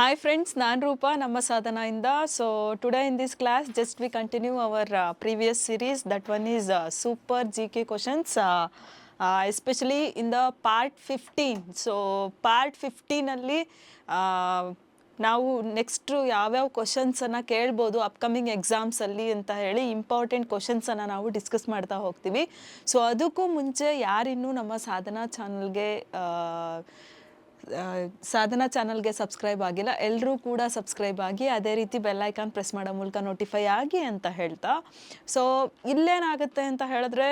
Hi friends ನಾನು ರೂಪ, ನಮ್ಮ ಸಾಧನದಿಂದ so today in this class just we continue our previous series that one is super G K questions especially in the part fifteen so part ಫಿಫ್ಟೀನಲ್ಲಿ ನಾವು next ಯಾವ್ಯಾವ ಕ್ವಶನ್ಸನ್ನು ಕೇಳ್ಬೋದು upcoming ಎಕ್ಸಾಮ್ಸಲ್ಲಿ ಅಂತ ಹೇಳಿ important ಕ್ವಶನ್ಸನ್ನು ನಾವು discuss ಮಾಡ್ತಾ ಹೋಗ್ತೀವಿ. ಸೊ ಅದಕ್ಕೂ ಮುಂಚೆ ಯಾರಿನ್ನೂ ನಮ್ಮ ಸಾಧನಾ ಚಾನಲ್ಗೆ ಸಾಧನಾ ಚಾನಲ್ಗೆ ಸಬ್ಸ್ಕ್ರೈಬ್ ಆಗಿಲ್ಲ ಎಲ್ಲರೂ ಕೂಡ ಸಬ್ಸ್ಕ್ರೈಬ್ ಆಗಿ, ಅದೇ ರೀತಿ ಬೆಲ್ ಐಕಾನ್ ಪ್ರೆಸ್ ಮಾಡೋ ಮೂಲಕ ನೋಟಿಫೈ ಆಗಿ ಅಂತ ಹೇಳ್ತಾ. ಸೊ ಇಲ್ಲೇನಾಗುತ್ತೆ ಅಂತ ಹೇಳಿದ್ರೆ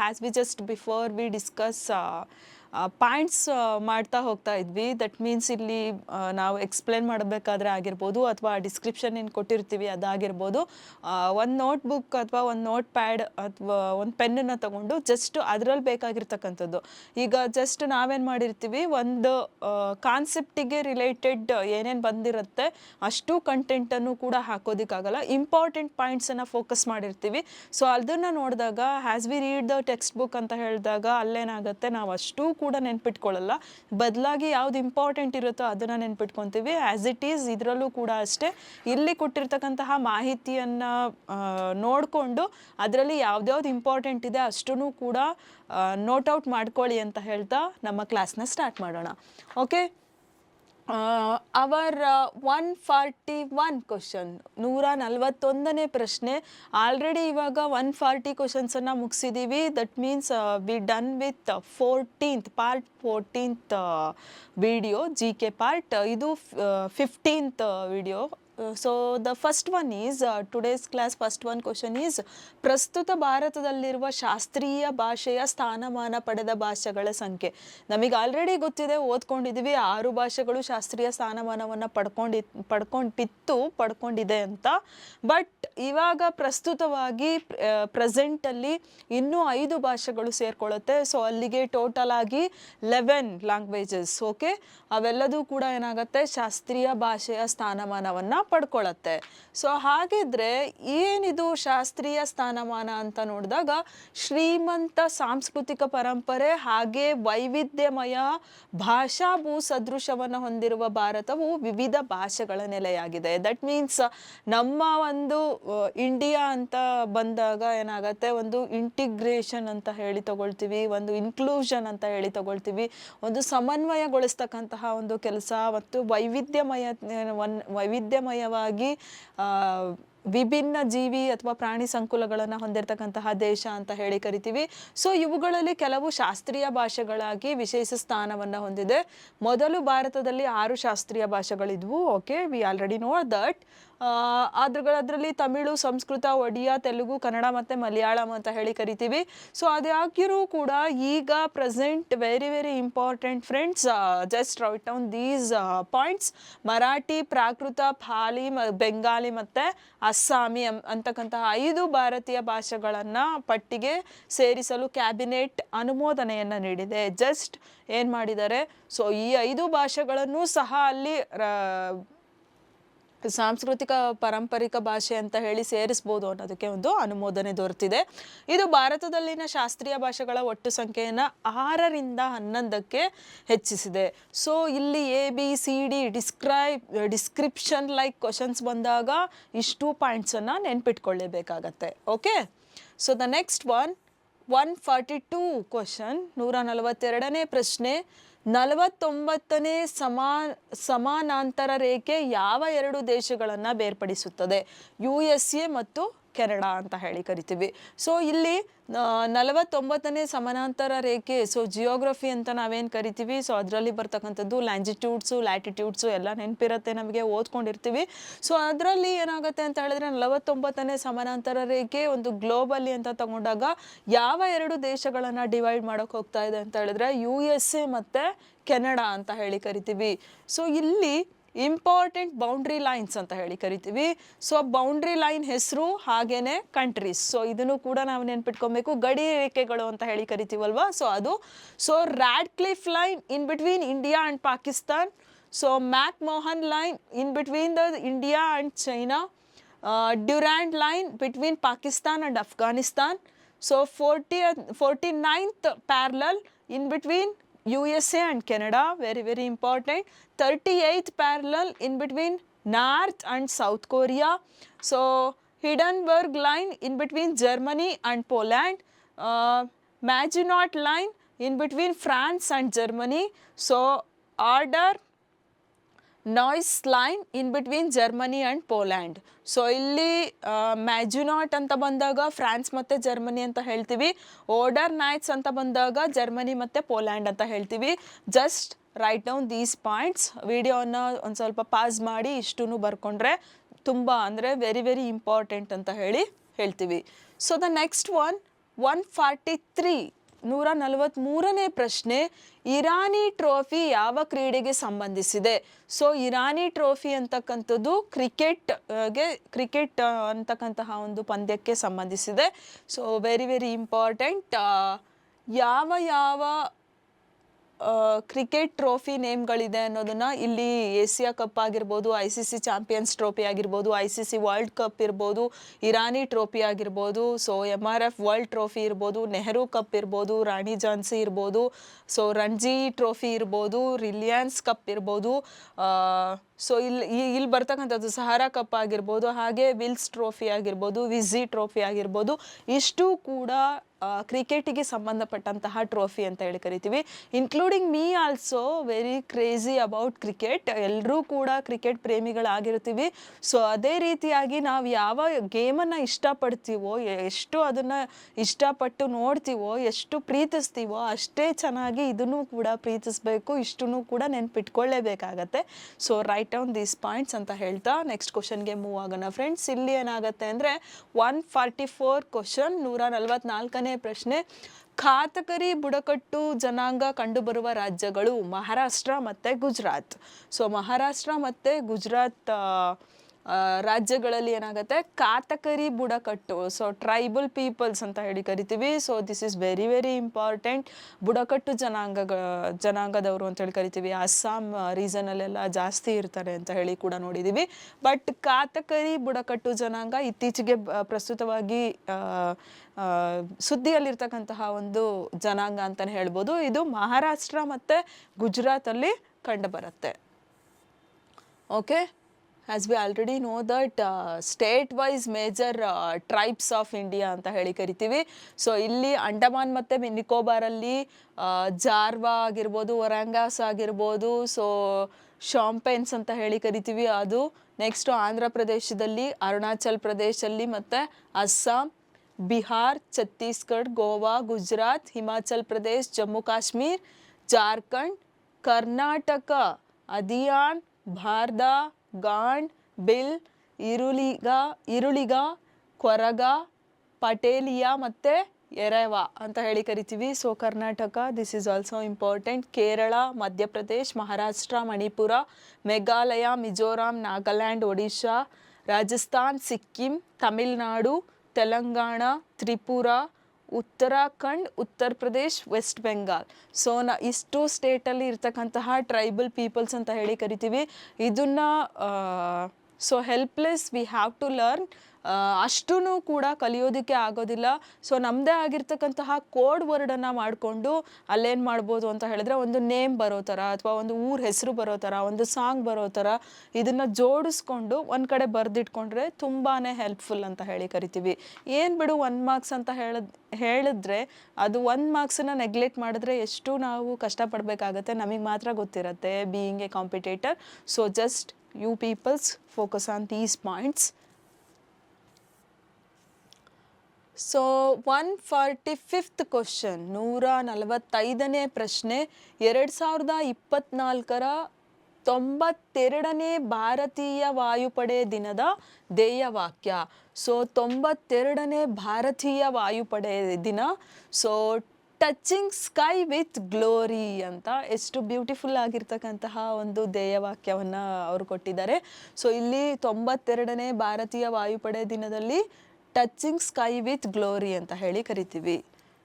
has we just before we discuss points ಮಾಡ್ತಾ ಹೋಗ್ತಾ ಇದ್ವಿ. ದಟ್ ಮೀನ್ಸ್ ಇಲ್ಲಿ ನಾವು ಎಕ್ಸ್ಪ್ಲೇನ್ ಮಾಡಬೇಕಾದ್ರೆ ಆಗಿರ್ಬೋದು ಅಥವಾ ಡಿಸ್ಕ್ರಿಪ್ಷನ್ ಏನು ಕೊಟ್ಟಿರ್ತೀವಿ ಅದಾಗಿರ್ಬೋದು. ಒಂದು ನೋಟ್ ಬುಕ್ ಅಥವಾ ಒಂದು ನೋಟ್ ಪ್ಯಾಡ್ ಅಥವಾ ಒಂದು ಪೆನ್ನನ್ನು ತಗೊಂಡು ಜಸ್ಟ್ ಅದರಲ್ಲಿ ಬೇಕಾಗಿರ್ತಕ್ಕಂಥದ್ದು. ಈಗ ಜಸ್ಟ್ ನಾವೇನು ಮಾಡಿರ್ತೀವಿ, ಒಂದು ಕಾನ್ಸೆಪ್ಟಿಗೆ ರಿಲೇಟೆಡ್ ಏನೇನು ಬಂದಿರುತ್ತೆ, ಅಷ್ಟು ಕಂಟೆಂಟನ್ನು ಕೂಡ ಹಾಕೋದಕ್ಕಾಗಲ್ಲ. ಇಂಪಾರ್ಟೆಂಟ್ ಪಾಯಿಂಟ್ಸನ್ನು ಫೋಕಸ್ ಮಾಡಿರ್ತೀವಿ. ಸೊ ಅದನ್ನು ನೋಡಿದಾಗ has we read the textbook ಅಂತ ಹೇಳಿದಾಗ, ಅಲ್ಲೇನಾಗುತ್ತೆ ನಾವು ಅಷ್ಟೂ ಕೂಡ ನೆನ್ಪಿಟ್ಕೊಳ್ಳಲ್ಲ. ಬದಲಾಗಿ ಯಾವ್ದು ಇಂಪಾರ್ಟೆಂಟ್ ಇರುತ್ತೋ ಅದನ್ನು ನೆನ್ಪಿಟ್ಕೊತೀವಿ. ಆ್ಯಸ್ ಇಟ್ ಈಸ್ ಇದರಲ್ಲೂ ಕೂಡ ಅಷ್ಟೇ. ಇಲ್ಲಿ ಕೊಟ್ಟಿರ್ತಕ್ಕಂತಹ ಮಾಹಿತಿಯನ್ನು ನೋಡಿಕೊಂಡು ಅದರಲ್ಲಿ ಯಾವ್ದ್ಯಾವ್ದು ಇಂಪಾರ್ಟೆಂಟ್ ಇದೆ ಅಷ್ಟೂ ಕೂಡ ನೋಟ್ ಔಟ್ ಮಾಡ್ಕೊಳ್ಳಿ ಅಂತ ಹೇಳ್ತಾ ನಮ್ಮ ಕ್ಲಾಸ್ನ ಸ್ಟಾರ್ಟ್ ಮಾಡೋಣ. Okay our one forty one question ನೂರ ನಲವತ್ತೊಂದನೇ ಪ್ರಶ್ನೆ. ಆಲ್ರೆಡಿ ಇವಾಗ ಒನ್ ಫಾರ್ಟಿ ಕ್ವಶನ್ಸನ್ನು ಮುಗಿಸಿದ್ದೀವಿ that means we done with fourteenth part fourteenth video G K part ಇದು fifteenth video so the first one is today's class first one question is ಪ್ರಸ್ತುತ ಭಾರತದಲ್ಲಿರುವ ಶಾಸ್ತ್ರೀಯ ಭಾಷೆಯ ಸ್ಥಾನಮಾನ ಪಡೆದ ಭಾಷೆಗಳ ಸಂಖ್ಯೆ. ನಮಗೆ ಆಲ್ರೆಡಿ ಗೊತ್ತಿದೆ ಓದ್ಕೊಂಡಿದ್ದೀವಿ ಆರು ಭಾಷೆಗಳು ಶಾಸ್ತ್ರೀಯ ಸ್ಥಾನಮಾನವನ್ನು ಪಡ್ಕೊಂಡಿ ಪಡ್ಕೊಂಡಿತ್ತು ಪಡ್ಕೊಂಡಿದೆ ಅಂತ. ಬಟ್ ಇವಾಗ ಪ್ರಸ್ತುತವಾಗಿ ಪ್ರೆಸೆಂಟಲ್ಲಿ ಇನ್ನೂ ಐದು ಭಾಷೆಗಳು ಸೇರ್ಕೊಳ್ಳುತ್ತೆ. ಸೊ ಅಲ್ಲಿಗೆ ಟೋಟಲ್ ಆಗಿ ಲೆವೆನ್ ಲ್ಯಾಂಗ್ವೇಜಸ್ ಓಕೆ ಅವೆಲ್ಲದೂ ಕೂಡ ಏನಾಗುತ್ತೆ? ಶಾಸ್ತ್ರೀಯ ಭಾಷೆಯ ಸ್ಥಾನಮಾನವನ್ನು ಪಡ್ಕೊಳ್ಳುತ್ತೆ ಸೊ ಹಾಗಿದ್ರೆ ಏನಿದು ಶಾಸ್ತ್ರೀಯ ಸ್ಥಾನಮಾನ ಅಂತ ನೋಡಿದಾಗ ಶ್ರೀಮಂತ ಸಾಂಸ್ಕೃತಿಕ ಪರಂಪರೆ ಹಾಗೆ ವೈವಿಧ್ಯಮಯ ಭಾಷಾ ಭೂ ಸದೃಶವನ್ನು ಹೊಂದಿರುವ ಭಾರತವು ವಿವಿಧ ಭಾಷೆಗಳ ನೆಲೆಯಾಗಿದೆ. ದಟ್ ಮೀನ್ಸ್ ನಮ್ಮ ಒಂದು ಇಂಡಿಯಾ ಅಂತ ಬಂದಾಗ ಏನಾಗುತ್ತೆ? ಒಂದು ಇಂಟಿಗ್ರೇಷನ್ ಅಂತ ಹೇಳಿ ತಗೊಳ್ತೀವಿ, ಒಂದು ಇನ್ಕ್ಲೂಷನ್ ಅಂತ ಹೇಳಿ ತಗೊಳ್ತೀವಿ, ಒಂದು ಸಮನ್ವಯಗೊಳಿಸ್ತಕ್ಕಂತಹ ಒಂದು ಕೆಲಸ ಮತ್ತು ವೈವಿಧ್ಯಮಯ, ವನ್ ಆ, ವಿಭಿನ್ನ ಜೀವಿ ಅಥವಾ ಪ್ರಾಣಿ ಸಂಕುಲಗಳನ್ನು ಹೊಂದಿರತಕ್ಕಂತಹ ದೇಶ ಅಂತ ಹೇಳಿ ಕರಿತೀವಿ. ಸೊ ಇವುಗಳಲ್ಲಿ ಕೆಲವು ಶಾಸ್ತ್ರೀಯ ಭಾಷೆಗಳಾಗಿ ವಿಶೇಷ ಸ್ಥಾನವನ್ನು ಹೊಂದಿದೆ. ಮೊದಲು ಭಾರತದಲ್ಲಿ ಆರು ಶಾಸ್ತ್ರೀಯ ಭಾಷೆಗಳಿದ್ವು. Okay we already know that ಅದ್ರಗಳದ್ರಲ್ಲಿ Tamil, Sanskrit, Odia, Telugu, Kannada ಮತ್ತು ಮಲಯಾಳಂ ಅಂತ ಹೇಳಿ ಕರಿತೀವಿ. ಸೊ ಅದ್ಯಾಕಿರೂ ಕೂಡ ಈಗ present very very important friends just write down these points Marathi, Prakrit Pali Bengali ಮತ್ತು ಅಸ್ಸಾಮಿ ಅಂತಕ್ಕಂತಹ ಐದು ಭಾರತೀಯ ಭಾಷೆಗಳನ್ನು ಪಟ್ಟಿಗೆ ಸೇರಿಸಲು ಕ್ಯಾಬಿನೆಟ್ ಅನುಮೋದನೆಯನ್ನು ನೀಡಿದೆ. ಜಸ್ಟ್ ಏನು ಮಾಡಿದ್ದಾರೆ? ಸೊ ಈ ಐದು ಭಾಷೆಗಳನ್ನು ಸಹ ಅಲ್ಲಿ ಸಾಂಸ್ಕೃತಿಕ ಪಾರಂಪರಿಕ ಭಾಷೆ ಅಂತ ಹೇಳಿ ಸೇರಿಸ್ಬೋದು ಅನ್ನೋದಕ್ಕೆ ಒಂದು ಅನುಮೋದನೆ ದೊರೆತಿದೆ. ಇದು ಭಾರತದಲ್ಲಿನ ಶಾಸ್ತ್ರೀಯ ಭಾಷೆಗಳ ಒಟ್ಟು ಸಂಖ್ಯೆಯನ್ನು ಆರರಿಂದ ಹನ್ನೊಂದಕ್ಕೆ ಹೆಚ್ಚಿಸಿದೆ. ಸೊ ಇಲ್ಲಿ A B C D describe description like questions ಬಂದಾಗ ಇಷ್ಟು ಪಾಯಿಂಟ್ಸನ್ನು ನೆನ್ಪಿಟ್ಕೊಳ್ಳೇಬೇಕಾಗತ್ತೆ. Okay so the next one one forty two question ನೂರ ನಲವತ್ತೆರಡನೇ ಪ್ರಶ್ನೆ. ನಲವತ್ತೊಂಬತ್ತನೇ ಸಮಾ, ಸಮಾನಾಂತರ ರೇಖೆ ಯಾವ ಎರಡು ದೇಶಗಳನ್ನು ಬೇರ್ಪಡಿಸುತ್ತದೆ? ಯು ಎಸ್ ಎ ಮತ್ತು ಕೆನಡಾ ಅಂತ ಹೇಳಿ ಕರಿತೀವಿ. ಸೊ ಇಲ್ಲಿ ನಲವತ್ತೊಂಬತ್ತನೇ ಸಮಾನಾಂತರ ರೇಖೆ ಸೊ ಜಿಯೋಗ್ರಫಿ ಅಂತ ನಾವೇನು ಕರಿತೀವಿ? ಸೊ ಅದರಲ್ಲಿ ಬರ್ತಕ್ಕಂಥದ್ದು ಲ್ಯಾಂಜಿಟ್ಯೂಡ್ಸು ಲ್ಯಾಟಿಟ್ಯೂಡ್ಸು ಎಲ್ಲ ನೆನಪಿರುತ್ತೆ ನಮಗೆ, ಓದ್ಕೊಂಡಿರ್ತೀವಿ. ಸೊ ಅದರಲ್ಲಿ ಏನಾಗುತ್ತೆ ಅಂತ ಹೇಳಿದ್ರೆ ನಲವತ್ತೊಂಬತ್ತನೇ ಸಮಾನಾಂತರ ರೇಖೆ ಒಂದು ಗ್ಲೋಬಲಿ ಅಂತ ತಗೊಂಡಾಗ ಯಾವ ಎರಡು ದೇಶಗಳನ್ನು ಡಿವೈಡ್ ಮಾಡೋಕೆ ಹೋಗ್ತಾ ಇದೆ ಅಂತ ಹೇಳಿದ್ರೆ ಯು ಎಸ್ ಎ ಮತ್ತು ಕೆನಡಾ ಅಂತ ಹೇಳಿ ಕರಿತೀವಿ. ಸೊ ಇಲ್ಲಿ ಇಂಪಾರ್ಟೆಂಟ್ ಬೌಂಡ್ರಿ ಲೈನ್ಸ್ ಅಂತ ಹೇಳಿ ಕರಿತೀವಿ. ಸೊ ಬೌಂಡ್ರಿ ಲೈನ್ ಹೆಸರು ಹಾಗೇನೆ ಕಂಟ್ರೀಸ್. ಸೊ ಇದನ್ನು ಕೂಡ ನಾವು ನೆನ್ಪಿಟ್ಕೊಬೇಕು. ಗಡಿ ರೇಖೆಗಳು ಅಂತ ಹೇಳಿ ಕರಿತೀವಲ್ವಾ? ಸೊ ಅದು. So Radcliffe line in between India and Pakistan so McMahon line in between the India and China Durand line between Pakistan and Afghanistan so forty forty ninth parallel in between USA and Canada, very, very important. 38th parallel in between North and South Korea. So, Hindenburg line in between Germany and Poland. Uh, Maginot line in between France and Germany. So, order Neisse line in between Germany and Poland so ಇಲ್ಲಿ Maginot ಅಂತ ಬಂದಾಗ France ಮತ್ತು Germany ಅಂತ ಹೇಳ್ತೀವಿ. Odour knights ಅಂತ ಬಂದಾಗ Germany ಮತ್ತು Poland ಅಂತ ಹೇಳ್ತೀವಿ. Just write down these points ವಿಡಿಯೋನ ಒಂದು ಸ್ವಲ್ಪ ಪಾಸ್ ಮಾಡಿ ಇಷ್ಟೂ ಬರ್ಕೊಂಡ್ರೆ ತುಂಬ ಅಂದರೆ ವೆರಿ ವೆರಿ ಇಂಪಾರ್ಟೆಂಟ್ ಅಂತ ಹೇಳಿ ಹೇಳ್ತೀವಿ. So the next one one forty three ನೂರ ನಲವತ್ತ್ಮೂರನೇ ಪ್ರಶ್ನೆ, ಇರಾನಿ ಟ್ರೋಫಿ ಯಾವ ಕ್ರೀಡೆಗೆ ಸಂಬಂಧಿಸಿದೆ? ಸೊ ಇರಾನಿ ಟ್ರೋಫಿ ಅಂತಕ್ಕಂಥದ್ದು ಕ್ರಿಕೆಟ್ಗೆ ಕ್ರಿಕೆಟ್ ಅಂತಕ್ಕಂತಹ ಒಂದು ಪಂದ್ಯಕ್ಕೆ ಸಂಬಂಧಿಸಿದೆ. ಸೊ ವೆರಿ ವೆರಿ ಇಂಪಾರ್ಟೆಂಟ್ ಯಾವ ಯಾವ ಕ್ರಿಕೆಟ್ ಟ್ರೋಫಿ ನೇಮ್ಗಳಿದೆ ಅನ್ನೋದನ್ನ ಇಲ್ಲಿ ಏಷ್ಯಾ ಕಪ್ ಆಗಿರ್ಬೋದು I C C champions trophy ಆಗಿರ್ಬೋದು I C C world cup ಇರ್ಬೋದು ಇರಾನಿ ಟ್ರೋಫಿ ಆಗಿರ್ಬೋದು so M R F world trophy ಇರ್ಬೋದು ನೆಹರು ಕಪ್ ಇರ್ಬೋದು ರಾಣಿ ಜಾನ್ಸಿ ಇರ್ಬೋದು ಸೊ ರಣಜಿ ಟ್ರೋಫಿ ಇರ್ಬೋದು ರಿಲಿಯನ್ಸ್ ಕಪ್ ಇರ್ಬೋದು ಸೊ ಇಲ್ಲಿ ಇಲ್ಲಿ ಬರ್ತಕ್ಕಂಥದ್ದು ಸಹಾರಾ ಕಪ್ ಆಗಿರ್ಬೋದು, ಹಾಗೆ ವಿಲ್ಸ್ ಟ್ರೋಫಿ ಆಗಿರ್ಬೋದು ವಿಝಿ ಟ್ರೋಫಿ ಆಗಿರ್ಬೋದು, ಇಷ್ಟು ಕೂಡ ಕ್ರಿಕೆಟಿಗೆ ಸಂಬಂಧಪಟ್ಟಂತಹ ಟ್ರೋಫಿ ಅಂತ ಹೇಳಿ ಕರಿತೀವಿ. Including me also very crazy about cricket ಎಲ್ಲರೂ ಕೂಡ ಕ್ರಿಕೆಟ್ ಪ್ರೇಮಿಗಳಾಗಿರ್ತೀವಿ. ಸೊ ಅದೇ ರೀತಿಯಾಗಿ ನಾವು ಯಾವ ಗೇಮನ್ನು ಇಷ್ಟಪಡ್ತೀವೋ, ಎಷ್ಟು ಅದನ್ನು ಇಷ್ಟಪಟ್ಟು ನೋಡ್ತೀವೋ, ಎಷ್ಟು ಪ್ರೀತಿಸ್ತೀವೋ ಅಷ್ಟೇ ಚೆನ್ನಾಗಿ ಇದನ್ನು ಕೂಡ ಪ್ರೀತಿಸಬೇಕು, ಇಷ್ಟನ್ನು ಕೂಡ ನೆನ್ಪಿಟ್ಕೊಳ್ಳೇಬೇಕಾಗತ್ತೆ. So right on these points ಅಂತ ಹೇಳ್ತಾ ನೆಕ್ಸ್ಟ್ ಕ್ವಶನ್ಗೆ ಮೂವ್ ಆಗೋಣ. ಫ್ರೆಂಡ್ಸ್ ಇಲ್ಲಿ ಏನಾಗುತ್ತೆ ಅಂದರೆ ಒನ್ ಫಾರ್ಟಿ ಫೋರ್ ಕ್ವಶನ್ ನೂರ ಪ್ರಶ್ನೆ ಖಾತಕರಿ ಬುಡಕಟ್ಟು ಜನಾಂಗ ಕಂಡುಬರುವ ರಾಜ್ಯಗಳು ಮಹಾರಾಷ್ಟ್ರ ಮತ್ತು ಗುಜರಾತ್. ಸೊ ಮಹಾರಾಷ್ಟ್ರ ಮತ್ತು ಗುಜರಾತ್ ರಾಜ್ಯಗಳಲ್ಲಿ ಏನಾಗುತ್ತೆ? ಕಾತಕರಿ ಬುಡಕಟ್ಟು ಸೊ ಟ್ರೈಬಲ್ ಪೀಪಲ್ಸ್ ಅಂತ ಹೇಳಿ ಕರಿತೀವಿ. So this is very very important ಬುಡಕಟ್ಟು ಜನಾಂಗ ಜನಾಂಗದವರು ಅಂತ ಹೇಳಿ ಕರಿತೀವಿ. ಅಸ್ಸಾಂ ರೀಸನಲ್ಲೆಲ್ಲ ಜಾಸ್ತಿ ಇರ್ತಾರೆ ಅಂತ ಹೇಳಿ ಕೂಡ ನೋಡಿದ್ದೀವಿ ಬಟ್ ಕಾತಕರಿ ಬುಡಕಟ್ಟು ಜನಾಂಗ ಇತ್ತೀಚೆಗೆ ಪ್ರಸ್ತುತವಾಗಿ ಸುದ್ದಿಯಲ್ಲಿರ್ತಕ್ಕಂತಹ ಒಂದು ಜನಾಂಗ ಅಂತಲೇ ಹೇಳ್ಬೋದು. ಇದು ಮಹಾರಾಷ್ಟ್ರ ಮತ್ತು ಗುಜರಾತಲ್ಲಿ ಕಂಡುಬರುತ್ತೆ. Okay as we already know that state wise major tribes of India ಅಂತ ಹೇಳಿ ಕರಿತೀವಿ. ಸೊ ಇಲ್ಲಿ ಅಂಡಮಾನ್ ಮತ್ತು ನಿಕೋಬಾರಲ್ಲಿ ಜಾರ್ವಾ ಆಗಿರ್ಬೋದು ಒರಾಂಗಾಸ್ ಆಗಿರ್ಬೋದು ಸೊ ಶಾಂಪೇನ್ಸ್ ಅಂತ ಹೇಳಿ ಕರಿತೀವಿ ಅದು. ನೆಕ್ಸ್ಟು ಆಂಧ್ರ ಪ್ರದೇಶದಲ್ಲಿ, ಅರುಣಾಚಲ್ ಪ್ರದೇಶಲ್ಲಿ ಮತ್ತು ಅಸ್ಸಾಂ, ಬಿಹಾರ್ ಛತ್ತೀಸ್ಗಢ್ ಗೋವಾ, ಗುಜರಾತ್, ಹಿಮಾಚಲ್ ಪ್ರದೇಶ್, ಜಮ್ಮು ಕಾಶ್ಮೀರ್, ಜಾರ್ಖಂಡ್, ಕರ್ನಾಟಕ, ಅದಿಯಾನ್ ಭಾರ್ದಾ ಗಾಂಡ್, ಬಿಲ್ ಇರುಳಿಗ ಇರುಳಿಗ, ಕೊರಗ, ಪಟೇಲಿಯಾ ಮತ್ತು ಎರೆವ ಅಂತ ಹೇಳಿ ಕರಿತೀವಿ. So Karnataka this is also important Kerala Madhya Pradesh Maharashtra Manipur Meghalaya Mizoram Nagaland Odisha Rajasthan Sikkim Tamil Nadu Telangana Tripura Uttarakhand, Uttar Pradesh West Bengal so ನ ಇಷ್ಟು ಸ್ಟೇಟಲ್ಲಿ ಇರ್ತಕ್ಕಂತಹ ಟ್ರೈಬಲ್ ಪೀಪಲ್ಸ್ ಅಂತ ಹೇಳಿ ಕರಿತೀವಿ. ಇದನ್ನ so helpless we have to learn ಅಷ್ಟೂ ಕೂಡ ಕಲಿಯೋದಕ್ಕೆ ಆಗೋದಿಲ್ಲ. ಸೊ ನಮ್ಮದೇ ಆಗಿರ್ತಕ್ಕಂತಹ ಕೋಡ್ ವರ್ಡನ್ನು ಮಾಡಿಕೊಂಡು ಅಲ್ಲೇನು ಮಾಡ್ಬೋದು ಅಂತ ಹೇಳಿದ್ರೆ ಒಂದು ನೇಮ್ ಬರೋ ಥರ ಅಥವಾ ಒಂದು ಊರ ಹೆಸರು ಬರೋ ಥರ ಒಂದು ಸಾಂಗ್ ಬರೋ ಥರ ಇದನ್ನು ಜೋಡಿಸ್ಕೊಂಡು ಒಂದು ಕಡೆ ಬರೆದಿಟ್ಕೊಂಡ್ರೆ ತುಂಬಾ ಹೆಲ್ಪ್ಫುಲ್ ಅಂತ ಹೇಳಿ ಕರಿತೀವಿ. ಏನು ಬಿಡು ಒನ್ ಮಾರ್ಕ್ಸ್ ಅಂತ ಹೇಳದ್, ಹೇಳಿದ್ರೆ ಅದು ಒನ್ ಮಾರ್ಕ್ಸನ್ನು ನೆಗ್ಲೆಕ್ಟ್ ಮಾಡಿದ್ರೆ ಎಷ್ಟು ನಾವು ಕಷ್ಟಪಡಬೇಕಾಗತ್ತೆ. ನಮಗೆ ಮಾತ್ರ ಗೊತ್ತಿರುತ್ತೆ being a competitor so just you peoples focus on these points so one forty fifth question ನೂರ ನಲವತ್ತೈದನೇ ಪ್ರಶ್ನೆ. ಎರಡು ಸಾವಿರದ ಇಪ್ಪತ್ನಾಲ್ಕರ ತೊಂಬತ್ತೆರಡನೇ ಭಾರತೀಯ ವಾಯುಪಡೆ ದಿನದ ಧ್ಯೇಯವಾಕ್ಯ. ಸೊ ತೊಂಬತ್ತೆರಡನೇ ಭಾರತೀಯ ವಾಯುಪಡೆ ದಿನ. So touching sky with glory ಅಂತ ಎಷ್ಟು ಬ್ಯೂಟಿಫುಲ್ ಆಗಿರ್ತಕ್ಕಂತಹ ಒಂದು ಧ್ಯೇಯವಾಕ್ಯವನ್ನು ಅವರು ಕೊಟ್ಟಿದ್ದಾರೆ. ಸೊ ಇಲ್ಲಿ ತೊಂಬತ್ತೆರಡನೇ ಭಾರತೀಯ ವಾಯುಪಡೆ ದಿನದಲ್ಲಿ ಟಚಿಂಗ್ ಸ್ಕೈ ವಿತ್ ಗ್ಲೋರಿ ಅಂತ ಹೇಳಿ ಕರಿತೀವಿ.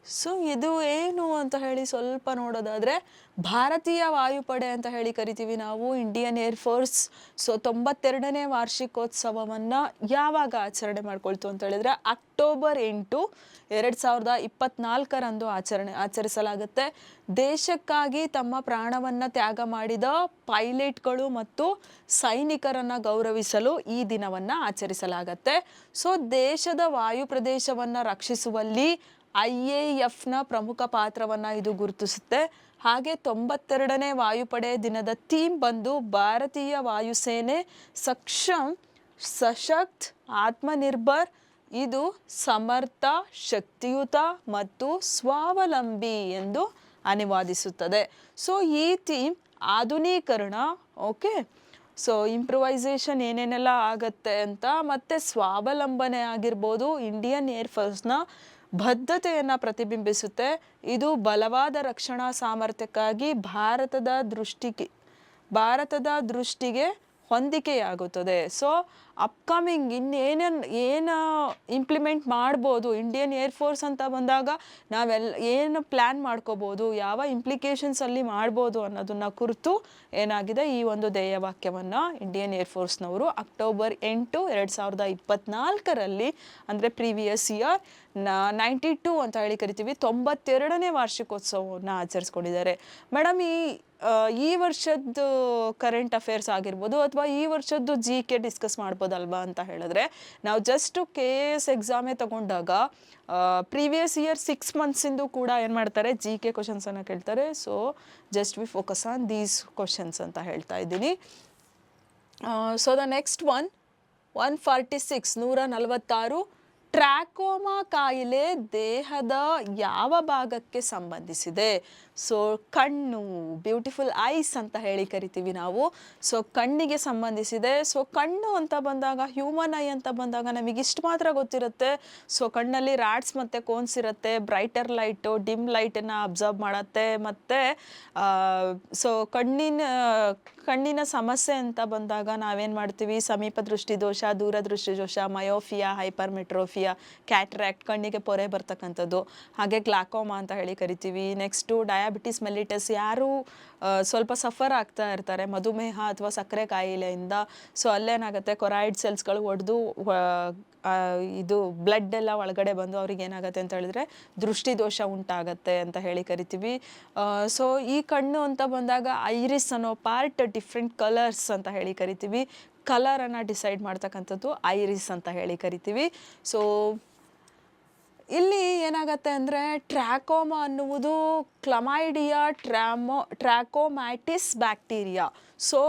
ಸೊ ಇದು ಏನು ಅಂತ ಹೇಳಿ ಸ್ವಲ್ಪ ನೋಡೋದಾದರೆ ಭಾರತೀಯ ವಾಯುಪಡೆ ಅಂತ ಹೇಳಿ ಕರಿತೀವಿ ನಾವು ಇಂಡಿಯನ್ ಏರ್ ಫೋರ್ಸ್ ಸೊ ತೊಂಬತ್ತೆರಡನೇ ವಾರ್ಷಿಕೋತ್ಸವವನ್ನು ಯಾವಾಗ ಆಚರಣೆ ಮಾಡ್ಕೊಳ್ತು ಅಂತ ಹೇಳಿದರೆ ಅಕ್ಟೋಬರ್ ಎಂಟು ಎರಡು ಸಾವಿರದ ಇಪ್ಪತ್ನಾಲ್ಕರಂದು ಆಚರಣೆ, ಆಚರಿಸಲಾಗುತ್ತೆ. ದೇಶಕ್ಕಾಗಿ ತಮ್ಮ ಪ್ರಾಣವನ್ನು ತ್ಯಾಗ ಮಾಡಿದ ಪೈಲಟ್ಗಳು ಮತ್ತು ಸೈನಿಕರನ್ನು ಗೌರವಿಸಲು ಈ ದಿನವನ್ನು ಆಚರಿಸಲಾಗತ್ತೆ. ಸೊ ದೇಶದ ವಾಯು ಪ್ರದೇಶವನ್ನು ರಕ್ಷಿಸುವಲ್ಲಿ ಐ ಎ ಎಫ್ನ ಪ್ರಮುಖ ಪಾತ್ರವನ್ನು ಇದು ಗುರುತಿಸುತ್ತೆ. ಹಾಗೆ ತೊಂಬತ್ತೆರಡನೇ ವಾಯುಪಡೆ ದಿನದ ಥೀಮ್ ಬಂದು ಭಾರತೀಯ ವಾಯುಸೇನೆ ಸಕ್ಷಮ್, ಸಶಕ್ತ್, ಆತ್ಮನಿರ್ಭರ್, ಇದು ಸಮರ್ಥ, ಶಕ್ತಿಯುತ ಮತ್ತು ಸ್ವಾವಲಂಬಿ ಎಂದು ಅನುವಾದಿಸುತ್ತದೆ. ಸೊ ಈ ಥೀಮ್ ಆಧುನೀಕರಣ ಓಕೆ ಸೊ ಇಂಪ್ರೂವೈಸೇಷನ್ ಏನೇನೆಲ್ಲ ಆಗತ್ತೆ ಅಂತ, ಮತ್ತು ಸ್ವಾವಲಂಬನೆ ಆಗಿರ್ಬೋದು ಇಂಡಿಯನ್ ಏರ್ ಫೋರ್ಸ್ನ ಬದ್ಧತೆಯನ್ನು ಪ್ರತಿಬಿಂಬಿಸುತ್ತೆ. ಇದು ಬಲವಾದ ರಕ್ಷಣಾ ಸಾಮರ್ಥ್ಯಕ್ಕಾಗಿ ಭಾರತದ ದೃಷ್ಟಿಗೆ ಭಾರತದ ದೃಷ್ಟಿಗೆ ಹೊಂದಿಕೆಯಾಗುತ್ತದೆ. ಸೊ ಅಪ್ಕಮಿಂಗ್ ಇನ್ನೇನೇನು ಏನು ಇಂಪ್ಲಿಮೆಂಟ್ ಮಾಡ್ಬೋದು ಇಂಡಿಯನ್ ಏರ್ ಫೋರ್ಸ್ ಅಂತ ಬಂದಾಗ ನಾವೆಲ್ಲ ಏನು ಪ್ಲ್ಯಾನ್ ಮಾಡ್ಕೋಬೋದು, ಯಾವ ಇಂಪ್ಲಿಕೇಶನ್ಸ್ ಅಲ್ಲಿ ಮಾಡ್ಬೋದು ಅನ್ನೋದನ್ನ ಕುರಿತು ಏನಾಗಿದೆ ಈ ಒಂದು ಧ್ಯೇಯವಾಕ್ಯವನ್ನು ಇಂಡಿಯನ್ ಏರ್ ಫೋರ್ಸ್ನವರು ಅಕ್ಟೋಬರ್ ಎಂಟು ಎರಡು ಸಾವಿರದ ಇಪ್ಪತ್ನಾಲ್ಕರಲ್ಲಿ, ಅಂದರೆ ಪ್ರೀವಿಯಸ್ ಇಯರ್ ನೈಂಟಿ ಟೂ ಅಂತ ಹೇಳಿ ಕರಿತೀವಿ, ತೊಂಬತ್ತೆರಡನೇ ವಾರ್ಷಿಕೋತ್ಸವವನ್ನು ಆಚರಿಸ್ಕೊಂಡಿದ್ದಾರೆ. ಮೇಡಮ್, ಈ ಈ ವರ್ಷದ್ದು ಕರೆಂಟ್ ಅಫೇರ್ಸ್ ಆಗಿರ್ಬೋದು ಅಥವಾ ಈ ವರ್ಷದ್ದು ಜಿ ಕೆ ಡಿಸ್ಕಸ್ ಮಾಡ್ಬೋದಲ್ವಾ ಅಂತ ಹೇಳಿದ್ರೆ, ನಾವು ಜಸ್ಟ್ ಕೆ ಎಸ್ ಎಕ್ಸಾಮೇ ತಗೊಂಡಾಗ ಪ್ರೀವಿಯಸ್ ಇಯರ್ ಸಿಕ್ಸ್ ಮಂತ್ಸಿಂದು ಕೂಡ ಏನು ಮಾಡ್ತಾರೆ ಜಿ ಕೆ ಕ್ವಶನ್ಸನ್ನು ಕೇಳ್ತಾರೆ. So just we focus on these questions ಅಂತ ಹೇಳ್ತಾ ಇದ್ದೀನಿ. So the next one one forty six ನೂರ ನಲವತ್ತಾರು ಟ್ರ್ಯಾಕೋಮಾ ಕಾಯಿಲೆ ದೇಹದ ಯಾವ ಭಾಗಕ್ಕೆ ಸಂಬಂಧಿಸಿದೆ? ಸೊ ಕಣ್ಣು ಬ್ಯೂಟಿಫುಲ್ ಐಸ್ ಅಂತ ಹೇಳಿ ಕರಿತೀವಿ ನಾವು. ಸೊ ಕಣ್ಣಿಗೆ ಸಂಬಂಧಿಸಿದೆ. ಸೊ ಕಣ್ಣು ಅಂತ ಬಂದಾಗ ಹ್ಯೂಮನ್ ಐ ಅಂತ ಬಂದಾಗ ನಮಗೆ ಇಷ್ಟು ಮಾತ್ರ ಗೊತ್ತಿರುತ್ತೆ. ಸೊ ಕಣ್ಣಲ್ಲಿ ರಾಡ್ಸ್ ಮತ್ತು ಕೋನ್ಸ್ ಇರುತ್ತೆ. ಬ್ರೈಟರ್ ಲೈಟು ಡಿಮ್ ಲೈಟನ್ನು ಅಬ್ಸರ್ವ್ ಮಾಡುತ್ತೆ. ಮತ್ತು ಸೊ ಕಣ್ಣಿನ ಕಣ್ಣಿನ ಸಮಸ್ಯೆ ಅಂತ ಬಂದಾಗ ನಾವೇನು ಮಾಡ್ತೀವಿ? ಸಮೀಪ ದೃಷ್ಟಿ ದೋಷ ದೂರದೃಷ್ಟಿ ದೋಷ ಮಯೋಫಿಯಾ ಹೈಪರ್ಮೆಟ್ರೋಫಿಯಾ ಕ್ಯಾಟ್ರಾಕ್ಟ್ ಕಣ್ಣಿಗೆ ಪೊರೆ ಬರ್ತಕ್ಕಂಥದ್ದು. ಹಾಗೆ ಗ್ಲಾಕೋಮಾ ಅಂತ ಹೇಳಿ ಕರಿತೀವಿ. ನೆಕ್ಸ್ಟು ಡಯಾಬಿಟಿಸ್ ಮೆಲಿಟಸ್ ಯಾರು ಸ್ವಲ್ಪ ಸಫರ್ ಆಗ್ತಾ ಇರ್ತಾರೆ. ಮಧುಮೇಹ ಅಥವಾ ಸಕ್ಕರೆ ಕಾಯಿಲೆಯಿಂದ. ಸೊ ಅಲ್ಲೇನಾಗುತ್ತೆ? ಕೊರಾಯ್ಡ್ ಸೆಲ್ಸ್ಗಳು ಒಡೆದು ಇದು ಬ್ಲಡ್ ಎಲ್ಲ ಒಳಗಡೆ ಬಂದು ಅವ್ರಿಗೆ ಏನಾಗುತ್ತೆ ಅಂತ ಹೇಳಿದ್ರೆ ದೃಷ್ಟಿದೋಷ ಉಂಟಾಗತ್ತೆ ಅಂತ ಹೇಳಿ ಕರಿತೀವಿ. ಸೊ ಈ ಕಣ್ಣು ಅಂತ ಬಂದಾಗ ಐರಿಸ್ ಅನ್ನೋ ಪಾರ್ಟ್ ಡಿಫ್ರೆಂಟ್ ಕಲರ್ಸ್ ಅಂತ ಹೇಳಿ ಕರಿತೀವಿ. ಕಲರನ್ನು ಡಿಸೈಡ್ ಮಾಡ್ತಕ್ಕಂಥದ್ದು ಐರಿಸ್ ಅಂತ ಹೇಳಿ ಕರಿತೀವಿ. ಸೊ ಇಲ್ಲಿ ಏನಾಗತ್ತೆ ಅಂದರೆ ಟ್ರ್ಯಾಕೋಮ ಅನ್ನುವುದು ಕ್ಲಮೈಡಿಯಾ ಟ್ರ್ಯಾಮೋ ಟ್ರ್ಯಾಕೋಮ್ಯಾಟಿಸ್ ಬ್ಯಾಕ್ಟೀರಿಯಾ. ಸೊ